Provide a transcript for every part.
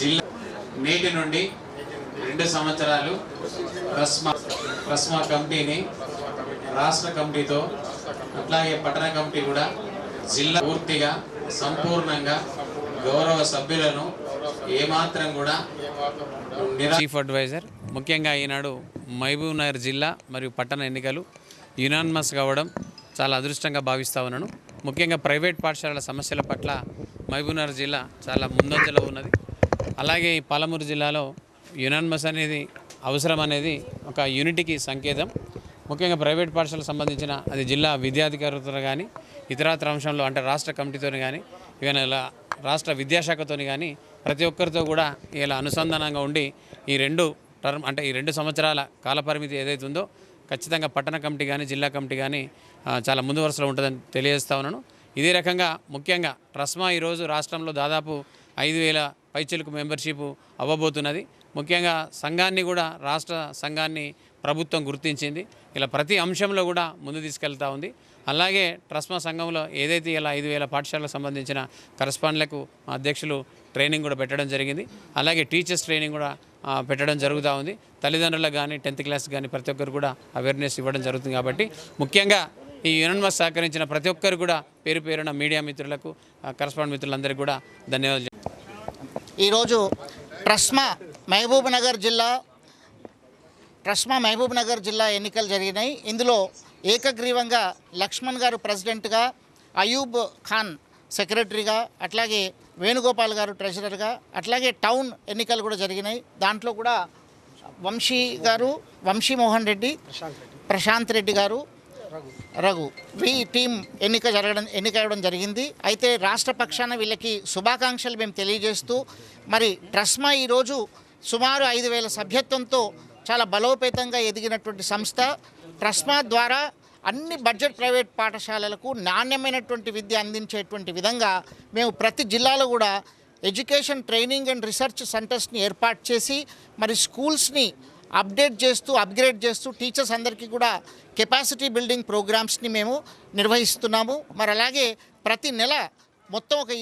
జిల్లా నేటి నుండి రెండు సంవత్సరాలు రస్మా రస్మా కమిటీని రాష్ట్ర కమిటీతో అట్లాగే పట్టణ కమిటీ కూడా జిల్లా పూర్తిగా సంపూర్ణంగా గౌరవ సభ్యులను ఏమాత్రం కూడా చీఫ్ అడ్వైజర్ ముఖ్యంగా ఈనాడు మహబూబ్ నగర్ జిల్లా మరియు పట్టణ ఎన్నికలు యునానిమస్ కావడం చాలా అదృష్టంగా భావిస్తా ఉన్నాను. ముఖ్యంగా ప్రైవేట్ పాఠశాలల సమస్యల పట్ల మహబూబ్నగర్ జిల్లా చాలా ముందంజలో ఉన్నది. అలాగే ఈ పాలమూరు జిల్లాలో యునానిమస్ అనేది అవసరం అనేది ఒక యూనిటీకి సంకేతం. ముఖ్యంగా ప్రైవేట్ పాఠశాలకు సంబంధించిన అది జిల్లా విద్యాధికారులతో కానీ ఇతరత్ర అంశంలో అంటే రాష్ట్ర కమిటీతో కానీ ఇవన్నీ ఇలా రాష్ట్ర విద్యాశాఖతో కానీ ప్రతి ఒక్కరితో కూడా ఇలా అనుసంధానంగా ఉండి ఈ రెండు టర్మ్ అంటే ఈ రెండు సంవత్సరాల కాలపరిమితి ఏదైతే ఉందో ఖచ్చితంగా పట్టణ కమిటీ కానీ జిల్లా కమిటీ కానీ చాలా ముందు వరుసలో ఉంటుందని తెలియజేస్తా ఉన్నాను. ఇదే రకంగా ముఖ్యంగా ట్రస్మా ఈరోజు రాష్ట్రంలో దాదాపు ఐదు వేల పైచిలుకు మెంబర్షిప్ అవ్వబోతున్నది. ముఖ్యంగా సంఘాన్ని కూడా రాష్ట్ర సంఘాన్ని ప్రభుత్వం గుర్తించింది. ఇలా ప్రతి అంశంలో కూడా ముందు తీసుకెళ్తా ఉంది. అలాగే ట్రస్మా సంఘంలో ఏదైతే ఇలా ఐదు వేల పాఠశాలకు సంబంధించిన కరస్పాండ్లకు మా అధ్యక్షులు ట్రైనింగ్ కూడా పెట్టడం జరిగింది. అలాగే టీచర్స్ ట్రైనింగ్ కూడా పెట్టడం జరుగుతూ ఉంది. తల్లిదండ్రులకు కానీ టెన్త్ క్లాస్ కానీ ప్రతి ఒక్కరు కూడా అవేర్నెస్ ఇవ్వడం జరుగుతుంది కాబట్టి ముఖ్యంగా ఈ యునన్మస్ సహకరించిన ప్రతి ఒక్కరు కూడా పేరు పేరున మీడియా మిత్రులకు కరస్పాండ్ మిత్రులందరికీ కూడా ధన్యవాదాలు ఈరోజు ట్రస్మా మహబూబ్ నగర్ జిల్లా ట్రస్మా మహబూబ్ నగర్ జిల్లా ఎన్నికలు జరిగినాయి. ఇందులో ఏకగ్రీవంగా లక్ష్మణ్ గారు ప్రెసిడెంట్గా అయూబ్ ఖాన్ సెక్రటరీగా అట్లాగే వేణుగోపాల్ గారు ట్రెజరర్గా అట్లాగే టౌన్ ఎన్నికలు కూడా జరిగినాయి. దాంట్లో కూడా వంశీ గారు వంశీ మోహన్ రెడ్డి. ప్రశాంత్ రెడ్డి గారు రఘు. ఈ టీం ఎన్నిక జరగడం ఎన్నిక అవ్వడం జరిగింది. అయితే రాష్ట్ర పక్షాన వీళ్ళకి శుభాకాంక్షలు మేము తెలియజేస్తూ మరి ట్రస్మా ఈరోజు సుమారు ఐదు వేల సభ్యత్వంతో చాలా బలోపేతంగా ఎదిగినటువంటి సంస్థ. ట్రస్మా ద్వారా అన్ని బడ్జెట్ ప్రైవేట్ పాఠశాలలకు నాణ్యమైనటువంటి విద్య అందించేటువంటి విధంగా మేము ప్రతి జిల్లాలో కూడా ఎడ్యుకేషన్ ట్రైనింగ్ అండ్ రీసెర్చ్ సెంటర్స్ని ఏర్పాటు చేసి మరి స్కూల్స్ని అప్డేట్ చేస్తూ అప్గ్రేడ్ చేస్తూ టీచర్స్ అందరికీ కూడా కెపాసిటీ బిల్డింగ్ ప్రోగ్రామ్స్ని మేము నిర్వహిస్తున్నాము. మరి అలాగే ప్రతి నెల మొత్తం ఒక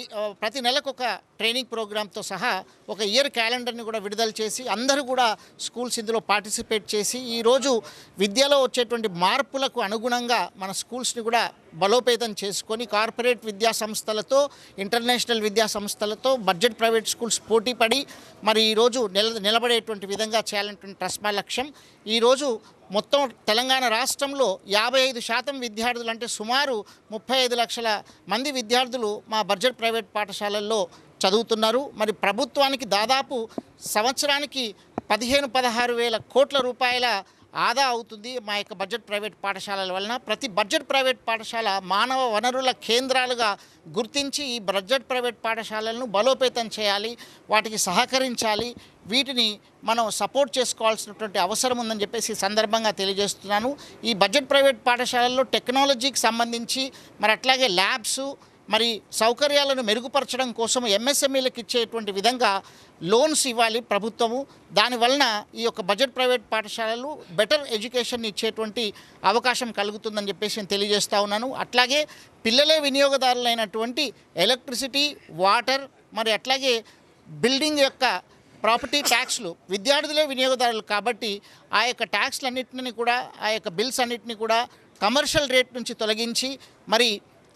ప్రతి నెలకు ఒక ట్రైనింగ్ ప్రోగ్రామ్తో సహా ఒక ఇయర్ క్యాలెండర్ని కూడా విడుదల చేసి అందరూ కూడా స్కూల్స్ ఇందులో పార్టిసిపేట్ చేసి ఈరోజు విద్యలో వచ్చేటువంటి మార్పులకు అనుగుణంగా మన స్కూల్స్ని కూడా బలోపేతం చేసుకొని కార్పొరేట్ విద్యా సంస్థలతో ఇంటర్నేషనల్ విద్యా సంస్థలతో బడ్జెట్ ప్రైవేట్ స్కూల్స్ పోటీ పడి మరి ఈరోజు నిల నిలబడేటువంటి విధంగా చేయాలనేటువంటి ట్రస్మా లక్ష్యం. ఈరోజు మొత్తం తెలంగాణ రాష్ట్రంలో యాభై ఐదు శాతం విద్యార్థులు అంటే సుమారు ముప్పై ఐదు లక్షల మంది విద్యార్థులు మా బడ్జెట్ ప్రైవేట్ పాఠశాలల్లో చదువుతున్నారు. మరి ప్రభుత్వానికి దాదాపు సంవత్సరానికి పదిహేను పదహారు వేల కోట్ల రూపాయల ఆదా అవుతుంది మా యొక్క బడ్జెట్ ప్రైవేట్ పాఠశాలల వలన. ప్రతి బడ్జెట్ ప్రైవేట్ పాఠశాల మానవ వనరుల కేంద్రాలుగా గుర్తించి ఈ బడ్జెట్ ప్రైవేట్ పాఠశాలలను బలోపేతం చేయాలి వాటికి సహకరించాలి వీటిని మనం సపోర్ట్ చేసుకోవాల్సినటువంటి అవసరం ఉందని చెప్పేసి సందర్భంగా తెలియజేస్తున్నాను. ఈ బడ్జెట్ ప్రైవేట్ పాఠశాలల్లో టెక్నాలజీకి సంబంధించి మరి అట్లాగే ల్యాబ్స్ మరి సౌకర్యాలను మెరుగుపరచడం కోసం ఎంఎస్ఎంఈలకు ఇచ్చేటువంటి విధంగా లోన్స్ ఇవ్వాలి ప్రభుత్వము. దానివలన ఈ యొక్క బడ్జెట్ ప్రైవేట్ పాఠశాలలు బెటర్ ఎడ్యుకేషన్ ఇచ్చేటువంటి అవకాశం కలుగుతుందని చెప్పేసి నేను తెలియజేస్తా ఉన్నాను. అట్లాగే పిల్లలే వినియోగదారులైనటువంటి ఎలక్ట్రిసిటీ వాటర్ మరి అట్లాగే బిల్డింగ్ యొక్క ప్రాపర్టీ ట్యాక్స్లు విద్యార్థులే వినియోగదారులు కాబట్టి ఆ యొక్క ట్యాక్స్లన్నింటినీ కూడా ఆ యొక్క బిల్స్ అన్నింటినీ కూడా కమర్షియల్ రేట్ నుంచి తొలగించి మరి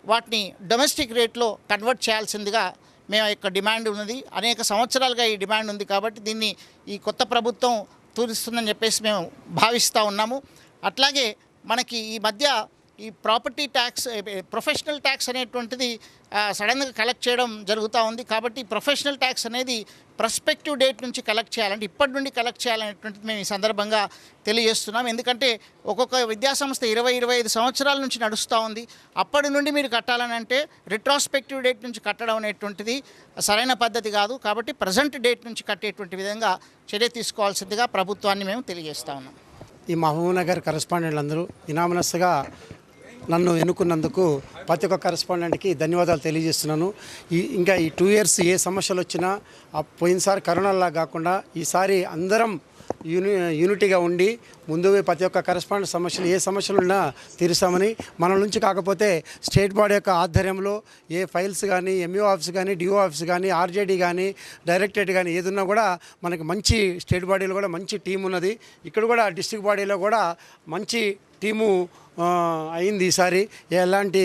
వాటిని డొమెస్టిక్ రేట్లో కన్వర్ట్ చేయాల్సిందిగా మేము యొక్క డిమాండ్ ఉన్నది. అనేక సంవత్సరాలుగా ఈ డిమాండ్ ఉంది కాబట్టి దీన్ని ఈ కొత్త ప్రభుత్వం తూరిస్తుందని చెప్పేసి మేము భావిస్తూ ఉన్నాము. అట్లాగే మనకి ఈ మధ్య ఈ ప్రాపర్టీ ట్యాక్స్ ప్రొఫెషనల్ ట్యాక్స్ అనేటువంటిది సడన్గా కలెక్ట్ చేయడం జరుగుతూ ఉంది. కాబట్టి ప్రొఫెషనల్ ట్యాక్స్ అనేది ప్రస్పెక్టివ్ డేట్ నుంచి కలెక్ట్ చేయాలంటే ఇప్పటి నుండి కలెక్ట్ చేయాలనేటువంటిది మేము ఈ సందర్భంగా తెలియజేస్తున్నాం. ఎందుకంటే ఒక్కొక్క విద్యాసంస్థ ఇరవై ఇరవై ఐదు సంవత్సరాల నుంచి నడుస్తూ ఉంది. అప్పటి నుండి మీరు కట్టాలని అంటే రిట్రాస్పెక్టివ్ డేట్ నుంచి కట్టడం అనేటువంటిది సరైన పద్ధతి కాదు. కాబట్టి ప్రజెంట్ డేట్ నుంచి కట్టేటువంటి విధంగా చర్య తీసుకోవాల్సిందిగా ప్రభుత్వాన్ని మేము తెలియజేస్తా ఉన్నాం. ఈ మహబూబ్ నగర్ కరెస్పాండెంట్లు అందరూ ఇనామనస్గా నన్ను ఎన్నుకున్నందుకు ప్రతి ఒక్క కరెస్పాండెంట్కి ధన్యవాదాలు తెలియజేస్తున్నాను. ఈ ఇంకా ఈ టూ ఇయర్స్ ఏ సమస్యలు వచ్చినా ఆ పోయినసారి కరోనాలా కాకుండా ఈసారి అందరం యూని యూనిటీగా ఉండి ముందు ప్రతి ఒక్క కరెస్పాండెంట్ సమస్యలు ఏ సమస్యలు ఉన్నా తీరుస్తామని మన నుంచి కాకపోతే స్టేట్ బాడీ యొక్క ఆధ్వర్యంలో ఏ ఫైల్స్ కానీ ఎంఈఓ ఆఫీస్ కానీ డిఓ ఆఫీస్ కానీ ఆర్జేడీ కానీ డైరెక్టరేట్ కానీ ఏదున్నా కూడా మనకి మంచి స్టేట్ బాడీలో కూడా మంచి టీం ఉన్నది. ఇక్కడ కూడా డిస్ట్రిక్ట్ బాడీలో కూడా మంచి టీము అయింది ఈసారి. ఎలాంటి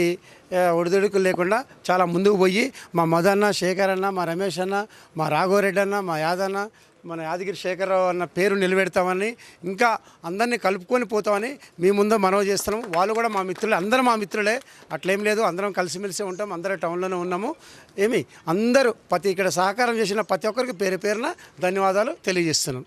ఒడిదుడుకులు లేకుండా చాలా ముందుకు పోయి మా మదన్న శేఖర్ అన్న మా రమేష్ అన్న మా రాఘవరెడ్డి అన్న మా యాదన్న మన యాదగిరి శేఖరరావు అన్న పేరు నిలబెడతామని ఇంకా అందరినీ కలుపుకొని పోతామని మీ ముందు మనవి చేస్తున్నాం. వాళ్ళు కూడా మా మిత్రులే అందరూ మా మిత్రులే. అట్లేం లేదు అందరం కలిసిమెలిసి ఉంటాం అందరూ టౌన్లోనే ఉన్నాము. ఏమి అందరూ ప్రతి ఇక్కడ సహకారం చేసిన ప్రతి ఒక్కరికి పేరు పేరున ధన్యవాదాలు తెలియజేస్తున్నాం.